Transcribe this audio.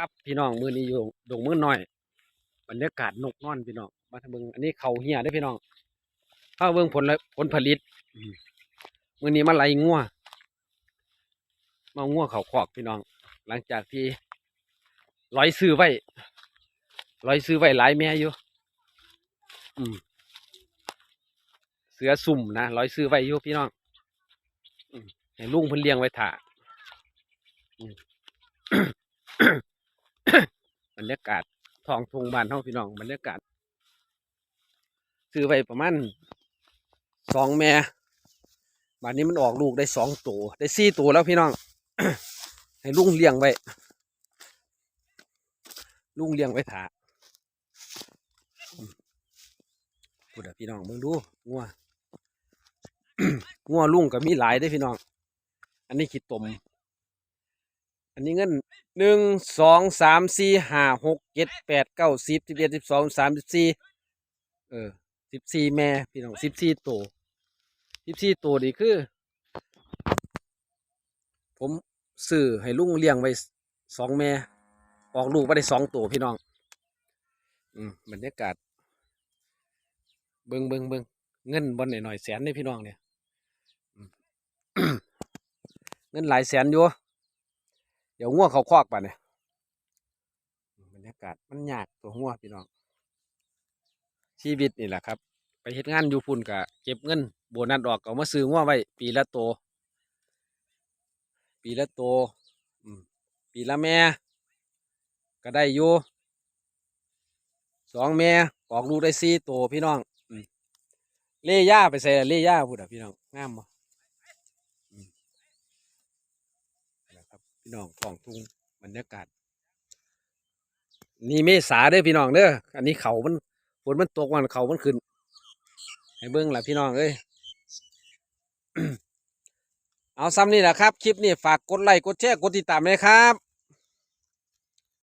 ครับพี่น้องมือนี้อยู่ดงมือน้อยบรรยากาศนกนอนพี่น้องมาทางเบิงอันนี้เขาเหี่ยได้พี่น้องข้าเบิงผลผลผลิตมือนี้มาไล่งัวมางัวเขาคอกพี่น้อง หลังจากที่ร้อยซื้อไว้ร้อยซื้อไว้หลายแม่อยู่อืมเสือสุ่มนะร้อยซื้อไว้อยู่พี่น้องอืมให้ลุงเพิ่นเลี้ยงไว้ถ่า รรยากาศท้องทุงบ้านเฮาพี่น้องบรรยากาศซื้อไปประมาณสองแม่บ้านนี้มันออกลูกได้สองตัวได้สี่ตัวแล้วพี่น้อง ให้ลุงเลี้ยงไว้ลุงเลี้ยงไว้ถาพูดอะพี่น้องมึงดูงัวงัวลุงก็มีหลายได้พี่น้อง อันนี้ขี้ตม อันนี้เงินหนึ่งสองสามสี่ห้าหกเจ็ดแปดเก้าสิบสิบเอ็ดสิบสองสามสิบสี่เออสิบสี่แม่พี่น้องสิบสี่ตัวสิบสี่ตัวนี่คือ ผมซื้อให้ลุงเลี้ยงไว้สองแม่ออกลูกมาได้สองตัวพี่น้อง อืมบรรยากาศเบิงเบิงเบิงเงินบนหน่อยหน่อยแสนนี่พี่น้องเนี่ยเงินหลายแสนอยู่ เดี๋ยวง่วงเขาคอกป่ะเนี่ยบรรยากาศมันยากตัวง่วพี่น้องชีวิตนี่แหละครับ ไปเฮ็ดงานอยู่พุ่นกะเก็บเงินโบนัสออกเอามาซื้อง่วไว้ ปีละโตวปีละโตวปีละแม่ ก็ได้อยู่สองแม่ออกลูกได้สี่ตัวพี่น้องอเล่ย่าไปใส่เล่ย่าพูดอะพี่น้องงามบ่ นะครับ พี่น้องกล่องทุ่งบรรยากาศ นี่เมษาเด้อพี่น้องเด้ออันนี้เขามันฝนมันตกวันเขามันขึ้น ให้เบิ้งหละพี่น้องเอ้ยเอาซ้ำนี่แหละครับ คลิปนี้ฝากกดไลค์กดแชร์กดติดตามเลยครับ